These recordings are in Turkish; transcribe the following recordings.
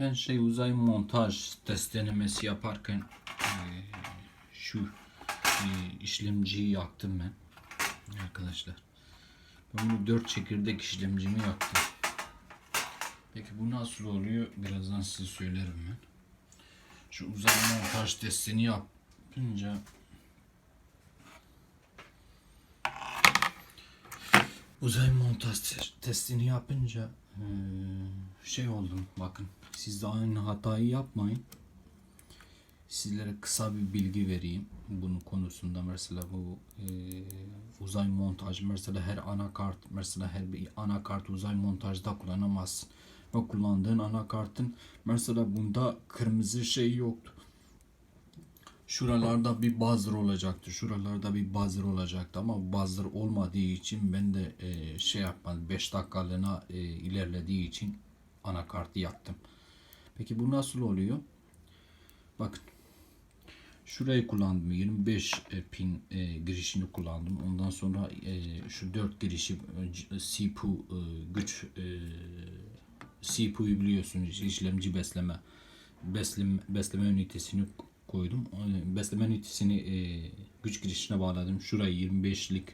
Ben şey uzay montaj test denemesi yaparken eee, şu eee, işlemciyi yaktım ben arkadaşlar. Ben bunu 4 çekirdek işlemcimi yaktım. Peki bu nasıl oluyor? Birazdan size söylerim ben. Şu uzay montaj testini yapınca uzay montaj te- testini yapınca eee, şey oldum bakın. Siz de aynı hatayı yapmayın. Sizlere kısa bir bilgi vereyim. Bunun konusunda mesela bu eee, uzay montaj mesela her anakart mesela her bir anakart uzay montajda kullanamazsın. Ve kullandığın anakartın mesela bunda kırmızı şey yoktu şuralarda bir buzzer olacaktı. Şuralarda bir buzzer olacaktı ama buzzer olmadığı için ben de e, şey yapmadım. 5 dakikalığına e, ilerlediği için anakartı yaktım. Peki bu nasıl oluyor? Bakın. Şurayı kullandım. 25 e, pin e, girişini kullandım. Ondan sonra e, şu 4 girişi e, CPU e, güç e, CPU'yu biliyorsunuz işlemci besleme, besleme ünitesini koydum. Yani Besleme ünitesini e, güç girişine bağladım. Şurayı 25'lik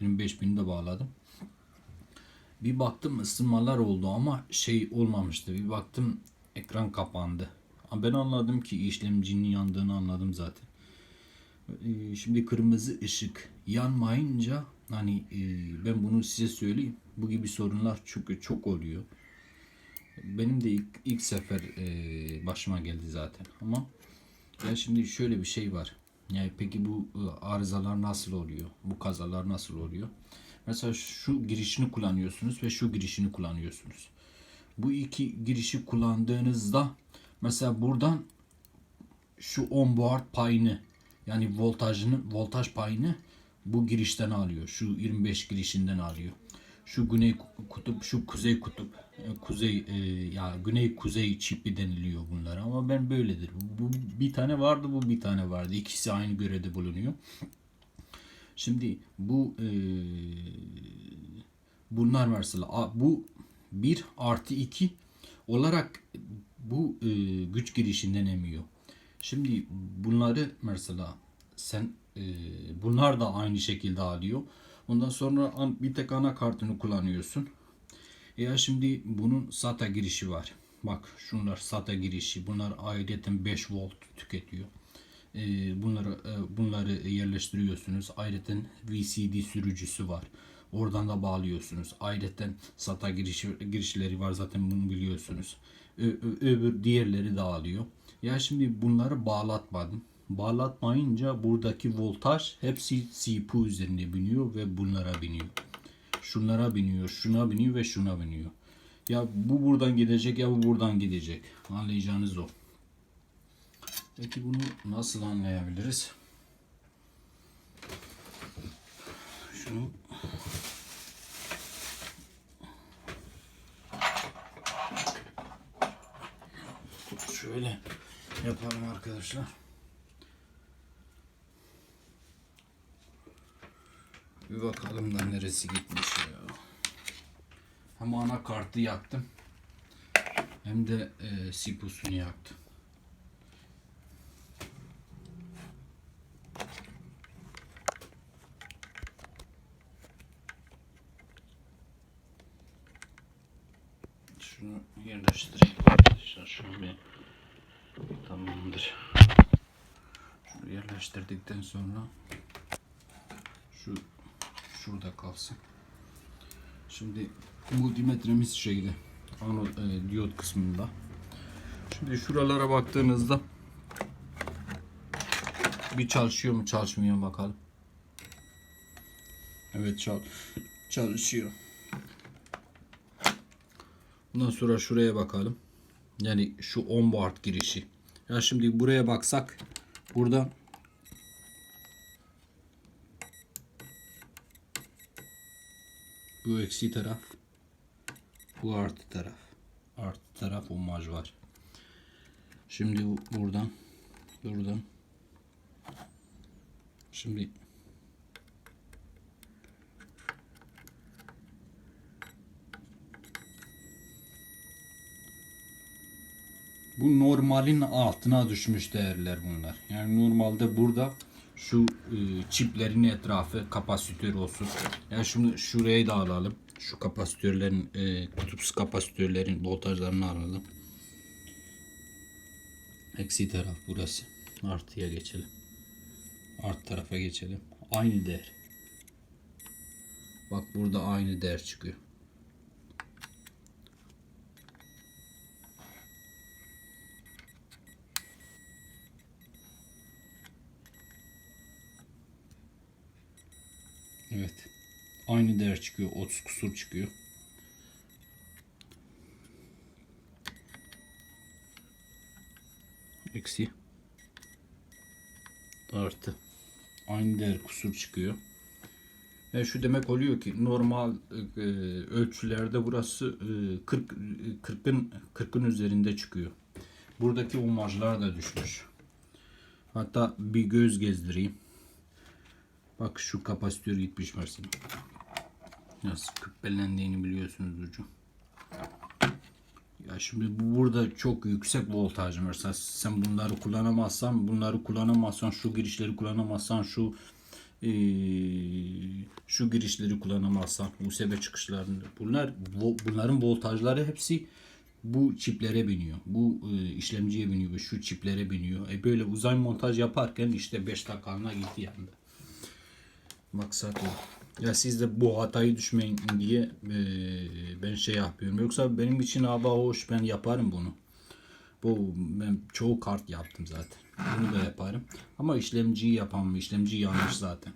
25 bini de bağladım. Bir baktım ısınmalar oldu ama şey olmamıştı. Bir baktım ekran kapandı. Ben anladım ki işlemcinin yandığını anladım zaten. E, Şimdi kırmızı ışık yanmayınca hani e, ben bunu size söyleyeyim. Bu gibi sorunlar çünkü çok oluyor. Benim de ilk, ilk sefer e, başıma geldi zaten ama ya şimdi şöyle bir şey var. Yani peki bu e, arızalar nasıl oluyor? Bu kazalar nasıl oluyor? Mesela şu girişini kullanıyorsunuz ve şu girişini kullanıyorsunuz. Bu iki girişi kullandığınızda mesela buradan şu onboard payını yani voltajını voltaj payını bu girişten alıyor. Şu 25 girişinden alıyor. Şu güney kutup, şu kuzey kutup, e, kuzey e, ya güney kuzey çipi deniliyor bunlar ama ben böyledir. Bu bir tane vardı, bu bir tane vardı. İkisi aynı görevde bulunuyor. Şimdi bu e, bunlar mesela bu 1 artı 2 olarak bu e, güç girişinden emiyor. Şimdi bunları mesela sen e, bunlar da aynı şekilde alıyor. Ondan sonra bir tek anakartını kullanıyorsun. Ya şimdi bunun SATA girişi var. Bak şunlar SATA girişi. Bunlar ayrıca 5 volt tüketiyor. Ee, bunları e, bunları yerleştiriyorsunuz. Ayrıca VCD sürücüsü var. Oradan da bağlıyorsunuz. Ayrıca SATA girişi, girişleri var zaten bunu biliyorsunuz. Öbür diğerleri de alıyor. Ya şimdi bunları bağlatmadım. Bağlatmayınca buradaki voltaj hepsi CPU üzerinde biniyor ve bunlara biniyor. Şunlara biniyor, şuna biniyor ve şuna biniyor. Ya bu buradan gidecek ya bu buradan gidecek. Anlayacağınız o. Peki bunu nasıl anlayabiliriz? Şunu şöyle yapalım arkadaşlar. Bir bakalım da neresi gitmiş ya. Hem anakartı yaktım. Hem de e, CPU'sunu yaktım. Şunu yerleştireyim arkadaşlar. Şunu bir tamamdır. Şunu yerleştirdikten sonra şu şurada kalsın. Şimdi multimetremiz şeyde ano e, diyot kısmında. Şimdi şuralara baktığınızda bir çalışıyor mu çalışmıyor mu bakalım. Evet çal çalışıyor. Bundan sonra şuraya bakalım. Yani şu onboard girişi. Ya şimdi buraya baksak burada Bu eksi taraf. Bu artı taraf. Artı taraf omaj var. Şimdi bu- buradan buradan şimdi Bu normalin altına düşmüş değerler bunlar. Yani normalde burada şu e, çiplerin etrafı kapasitör olsun. Yani şimdi şurayı da alalım. Şu kapasitörlerin e, kutupsuz kapasitörlerin voltajlarını alalım. Eksi taraf burası. Artıya geçelim. Art tarafa geçelim. Aynı değer. Bak burada aynı değer çıkıyor. Evet. Aynı değer çıkıyor. 30 kusur çıkıyor. Eksi. Artı. Aynı değer kusur çıkıyor. Ve şu demek oluyor ki normal e, ölçülerde burası e, 40 40'ın 40'ın üzerinde çıkıyor. Buradaki omajlar da düşmüş. Hatta bir göz gezdireyim. Bak şu kapasitör gitmiş mesela. Nasıl küppelendiğini biliyorsunuz ucu. Ya şimdi bu burada çok yüksek voltaj mesela sen bunları kullanamazsan bunları kullanamazsan şu girişleri kullanamazsan şu eee, şu girişleri kullanamazsan USB çıkışlarını bunlar vo- bunların voltajları hepsi bu çiplere biniyor. Bu e, işlemciye biniyor ve şu çiplere biniyor. E böyle uzay montaj yaparken işte 5 dakikalığına gitti yanında. Maksat o. Ya siz de bu hatayı düşmeyin diye e, ben şey yapıyorum. Yoksa benim için hava hoş ben yaparım bunu. Bu ben çoğu kart yaptım zaten. Bunu da yaparım. Ama işlemciyi yapamam. İşlemci yanlış zaten.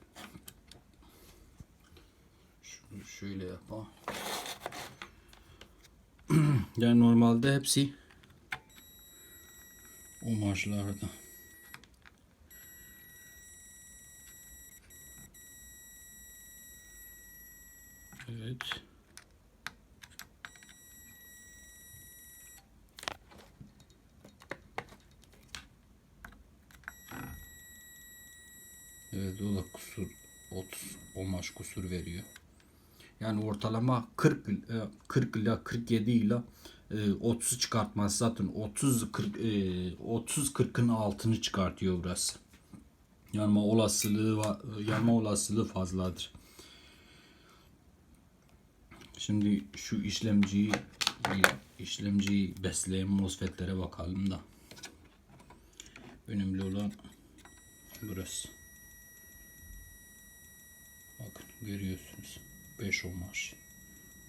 Şunu şöyle yapalım. yani normalde hepsi omajlarda. Evet. Evet o da kusur 30 omaj kusur veriyor. Yani ortalama 40 e, 40 ile 47 ile e, 30'u çıkartmaz zaten 30 40 e, 30 40'ın altını çıkartıyor burası. Yanma olasılığı yanma olasılığı fazladır. Şimdi şu işlemciyi işlemciyi besleyen MOSFET'lere bakalım da. Önemli olan burası. Bakın görüyorsunuz. 5 ohmaj.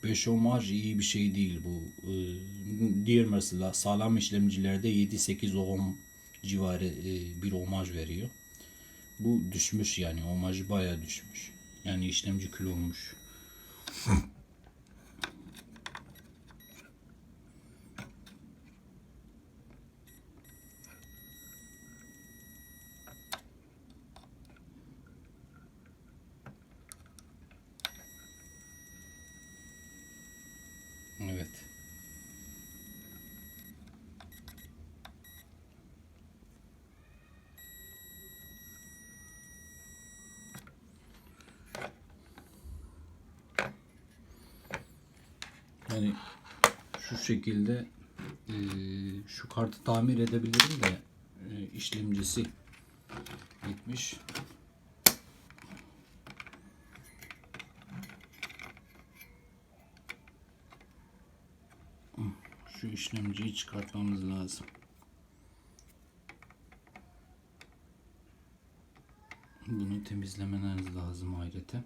5 ohmaj iyi bir şey değil bu. Ee, diğer mesela sağlam işlemcilerde 7-8 ohm civarı e, bir ohmaj veriyor. Bu düşmüş yani ohmajı bayağı düşmüş. Yani işlemci kül olmuş. Evet. Yani şu şekilde eee, şu kartı tamir edebilirim de eee, işlemcisi gitmiş. Şu işlemciyi çıkartmamız lazım. Bunu temizlemeniz lazım ayrıca.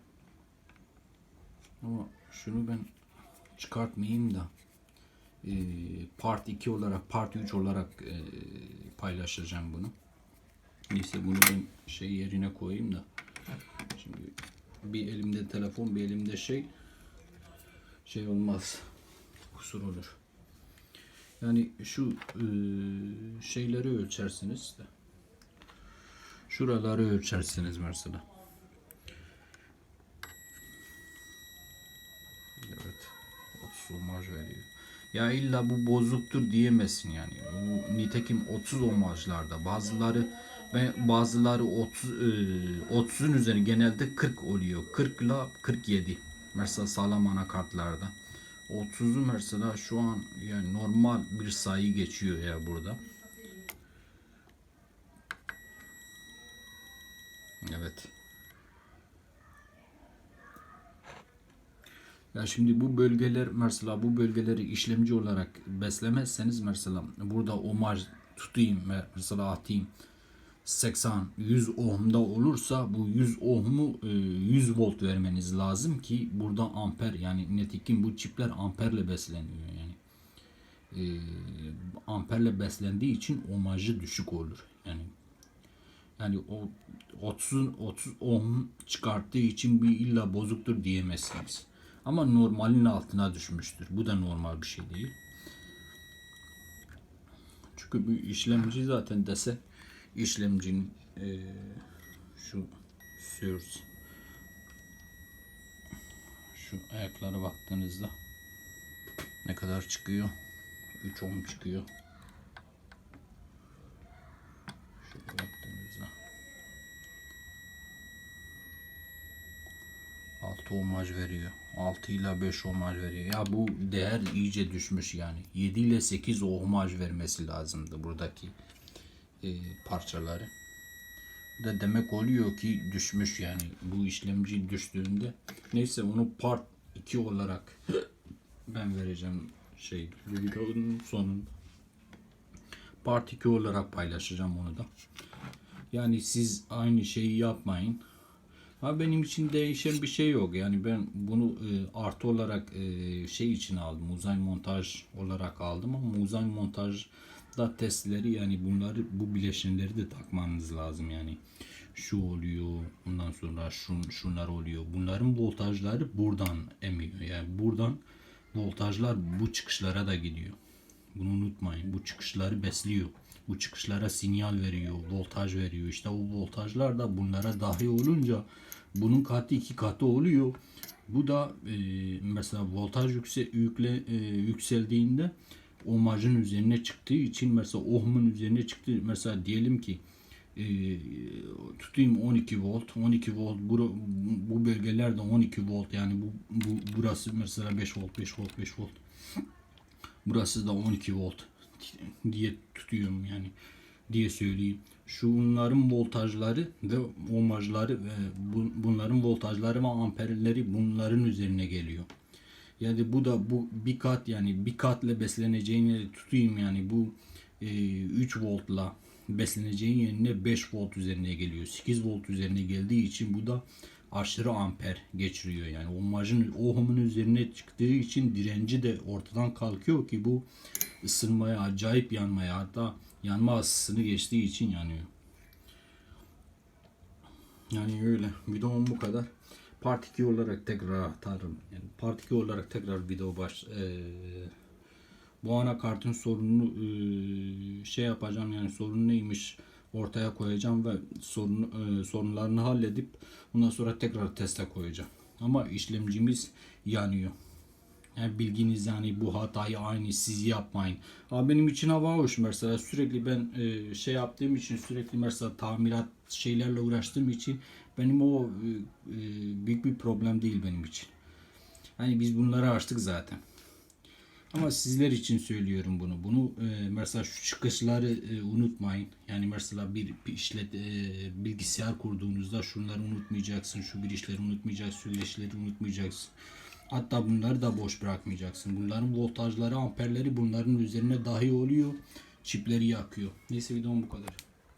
Ama şunu ben çıkartmayayım da eee, part 2 olarak part 3 olarak eee, paylaşacağım bunu. Neyse bunu ben şey yerine koyayım da. Şimdi bir elimde telefon bir elimde şey şey olmaz. Kusur olur. Yani şu eee, şeyleri ölçersiniz de. Şuraları ölçersiniz mesela. Evet. 30 omaj veriyor. Ya illa bu bozuktur diyemezsin yani. Bu nitekim 30 omajlarda bazıları ve bazıları 30 e, 30'un üzeri genelde 40 oluyor. 40 ile 47. Mesela sağlam anakartlarda. 30'u mesela şu an yani normal bir sayı geçiyor ya burada. Evet. Ya şimdi bu bölgeler mesela bu bölgeleri işlemci olarak beslemezseniz mesela burada omaj tutayım mesela atayım 80 100 ohmda olursa bu 100 ohmu e, 100 volt vermeniz lazım ki burada amper yani netikim bu çipler amperle besleniyor yani e, amperle beslendiği için omajı düşük olur yani yani o 30 30 ohm çıkarttığı için bir illa bozuktur diyemezsiniz. Ama normalin altına düşmüştür. Bu da normal bir şey değil. Çünkü bu işlemci zaten dese işlemcinin eee, şu source şu ayaklara baktığınızda ne kadar çıkıyor? 3 ohm çıkıyor. Şöyle baktığınızda 6 ohmaj veriyor. 6 ile 5 ohmaj veriyor. Ya bu değer iyice düşmüş yani. 7 ile 8 ohmaj vermesi lazımdı buradaki e, parçaları. Da demek oluyor ki düşmüş yani bu işlemci düştüğünde. Neyse onu part 2 olarak ben vereceğim şey videonun sonunda. Part 2 olarak paylaşacağım onu da. Yani siz aynı şeyi yapmayın. Ha benim için değişen bir şey yok. Yani ben bunu e, artı olarak e, şey için aldım. Uzay montaj olarak aldım ama uzay montajda testleri yani bunları bu bileşenleri de takmanız lazım yani. Şu oluyor, ondan sonra şun, şunlar oluyor. Bunların voltajları buradan emiyor. Yani buradan voltajlar bu çıkışlara da gidiyor. Bunu unutmayın. Bu çıkışları besliyor. Bu çıkışlara sinyal veriyor, voltaj veriyor. İşte o voltajlar da bunlara dahil olunca bunun katı iki katı oluyor. Bu da e, mesela voltaj yükse, yükle, e, yükseldiğinde ohmajın üzerine çıktığı için mesela ohmun üzerine çıktı. Mesela diyelim ki e, tutayım 12 volt 12 volt bu, bu bölgelerde 12 volt yani bu, bu burası mesela 5 volt 5 volt 5 volt Burası da 12 volt diye tutuyorum yani diye söyleyeyim. Şunların voltajları ve ohmajları ve bu- bunların voltajları ve amperleri bunların üzerine geliyor. Yani bu da bu bir kat yani bir katla besleneceğini tutayım yani bu e, 3 voltla besleneceğin yerine 5 volt üzerine geliyor. 8 volt üzerine geldiği için bu da aşırı amper geçiriyor. Yani ohmajın ohmun üzerine çıktığı için direnci de ortadan kalkıyor ki bu ısınmaya, acayip yanmaya hatta yanma ısısını geçtiği için yanıyor. Yani öyle. Videom bu kadar. Part 2 olarak tekrar atarım. Yani part 2 olarak tekrar video baş eee, bu anakartın sorununu eee, şey yapacağım yani sorun neymiş ortaya koyacağım ve sorun eee, sorunlarını halledip ondan sonra tekrar teste koyacağım. Ama işlemcimiz yanıyor. Yani bilginiz yani bu hatayı aynı siz yapmayın. Ama benim için hava hoş mesela sürekli ben e, şey yaptığım için sürekli mesela tamirat şeylerle uğraştığım için benim o e, e, büyük bir problem değil benim için. Hani biz bunları açtık zaten. Ama sizler için söylüyorum bunu. Bunu e, mesela şu çıkışları e, unutmayın. Yani mesela bir, işlet e, bilgisayar kurduğunuzda şunları unutmayacaksın, şu girişleri unutmayacaksın, şu girişleri unutmayacaksın. Hatta bunları da boş bırakmayacaksın. Bunların voltajları, amperleri bunların üzerine dahi oluyor. Çipleri yakıyor. Neyse videom bu kadar.